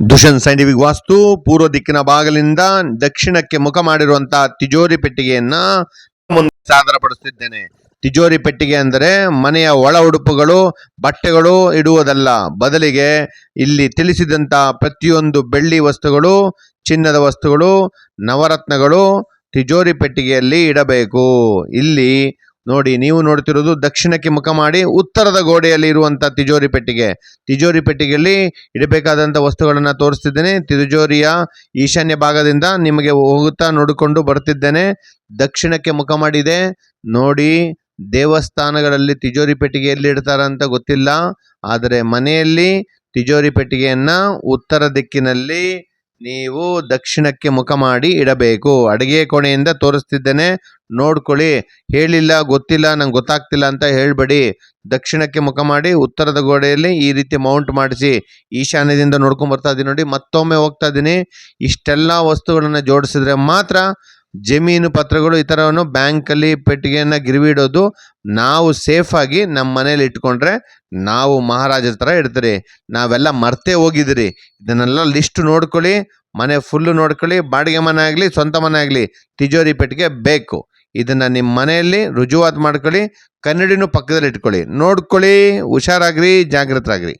ದುಷನ್ scientific ವಾಸ್ತು, ಪೂರ್ವ ದಿಕ್ಕಿನ ಬಾಗಿಲಿಂದ ದಕ್ಷಿಣಕ್ಕೆ ಮುಖ ಮಾಡಿರುವಂತಹ ತಿಜೋರಿ ಪೆಟ್ಟಿಗೆಯನ್ನ ಮುಂದೆ ತಿಜೋರಿ ಪೆಟ್ಟಿಗೆ ಅಂದರೆ ಮನೆಯ ಒಳ ಉಡುಪುಗಳು, ಬಟ್ಟೆಗಳು ಇಡುವುದಲ್ಲ. ಬದಲಿಗೆ ಇಲ್ಲಿ ತಿಳಿಸಿದಂತ ಪ್ರತಿಯೊಂದು ಬೆಳ್ಳಿ ವಸ್ತುಗಳು, ಚಿನ್ನದ ವಸ್ತುಗಳು, ನವರತ್ನಗಳು ತಿಜೋರಿ ಪೆಟ್ಟಿಗೆಯಲ್ಲಿ ಇಡಬೇಕು. ಇಲ್ಲಿ ನೋಡಿ, ನೀವು ನೋಡ್ತಿರೋದು ದಕ್ಷಿಣಕ್ಕೆ ಮುಖ ಮಾಡಿ ಉತ್ತರದ ಗೋಡೆಯಲ್ಲಿ ಇರುವಂತ ತಿಜೋರಿ ಪೆಟ್ಟಿಗೆ. ತಿಜೋರಿ ಪೆಟ್ಟಿಗೆಯಲ್ಲಿ ಇಡಬೇಕಾದಂಥ ವಸ್ತುಗಳನ್ನು ತೋರಿಸ್ತಿದ್ದೇನೆ. ತಿಜೋರಿಯ ಈಶಾನ್ಯ ಭಾಗದಿಂದ ನಿಮಗೆ ಹೋಗುತ್ತಾ ನೋಡಿಕೊಂಡು ಬರ್ತಿದ್ದೇನೆ. ದಕ್ಷಿಣಕ್ಕೆ ಮುಖ ಮಾಡಿದೆ. ನೋಡಿ, ದೇವಸ್ಥಾನಗಳಲ್ಲಿ ತಿಜೋರಿ ಪೆಟ್ಟಿಗೆಯಲ್ಲಿ ಇಡ್ತಾರೆ ಅಂತ ಗೊತ್ತಿಲ್ಲ. ಆದರೆ ಮನೆಯಲ್ಲಿ ತಿಜೋರಿ ಪೆಟ್ಟಿಗೆಯನ್ನ ಉತ್ತರ ದಿಕ್ಕಿನಲ್ಲಿ ನೀವು ದಕ್ಷಿಣಕ್ಕೆ ಮುಖ ಮಾಡಿ ಇಡಬೇಕು. ಅಡಿಗೆ ಕೋಣೆಯಿಂದ ತೋರಿಸ್ತಿದ್ದೇನೆ. ನೋಡ್ಕೊಳ್ಳಿ. ಹೇಳಿಲ್ಲ, ಗೊತ್ತಿಲ್ಲ, ನಂಗೆ ಗೊತ್ತಾಗ್ತಿಲ್ಲ ಅಂತ ಹೇಳ್ಬೇಡಿ. ದಕ್ಷಿಣಕ್ಕೆ ಮುಖ ಮಾಡಿ ಉತ್ತರದ ಗೋಡೆಯಲ್ಲಿ ಈ ರೀತಿ ಮೌಂಟ್ ಮಾಡಿಸಿ. ಈಶಾನ್ಯದಿಂದ ನೋಡ್ಕೊಂಬರ್ತಾ ಇದ್ದೀನಿ ನೋಡಿ. ಮತ್ತೊಮ್ಮೆ ಹೋಗ್ತಾ ಇದ್ದೀನಿ. ಇಷ್ಟೆಲ್ಲ ವಸ್ತುಗಳನ್ನು ಜೋಡಿಸಿದ್ರೆ ಮಾತ್ರ ಜಮೀನು ಪತ್ರಗಳು ಈ ಥರವನ್ನು ಬ್ಯಾಂಕಲ್ಲಿ ಪೆಟ್ಟಿಗೆಯನ್ನು ಗಿರ್ವಿ ಇಡೋದು ನಾವು ಸೇಫಾಗಿ ನಮ್ಮ ಮನೇಲಿ ಇಟ್ಕೊಂಡ್ರೆ ನಾವು ಮಹಾರಾಜರ ಥರ ಇಡ್ತೀರಿ ನಾವೆಲ್ಲ ಮರ್ತೇ ಹೋಗಿದ್ದೀರಿ. ಇದನ್ನೆಲ್ಲ ಲಿಸ್ಟ್ ನೋಡ್ಕೊಳ್ಳಿ, ಮನೆ ಫುಲ್ಲು ನೋಡ್ಕೊಳ್ಳಿ, ಬಾಡಿಗೆ ಮನೆ ಆಗಲಿ, ಸ್ವಂತ ಮನೆ ಆಗಲಿ, ತಿಜೋರಿ ಪೆಟ್ಟಿಗೆ ಬೇಕು. ಇದನ್ನು ನಿಮ್ಮ ಮನೆಯಲ್ಲಿ ರುಜುವಾತು ಮಾಡ್ಕೊಳ್ಳಿ, ಕನ್ನಡಿನೂ ಪಕ್ಕದಲ್ಲಿ ಇಟ್ಕೊಳ್ಳಿ ನೋಡ್ಕೊಳ್ಳಿ, ಹುಷಾರಾಗ್ರಿ ಜಾಗೃತರಾಗ್ರಿ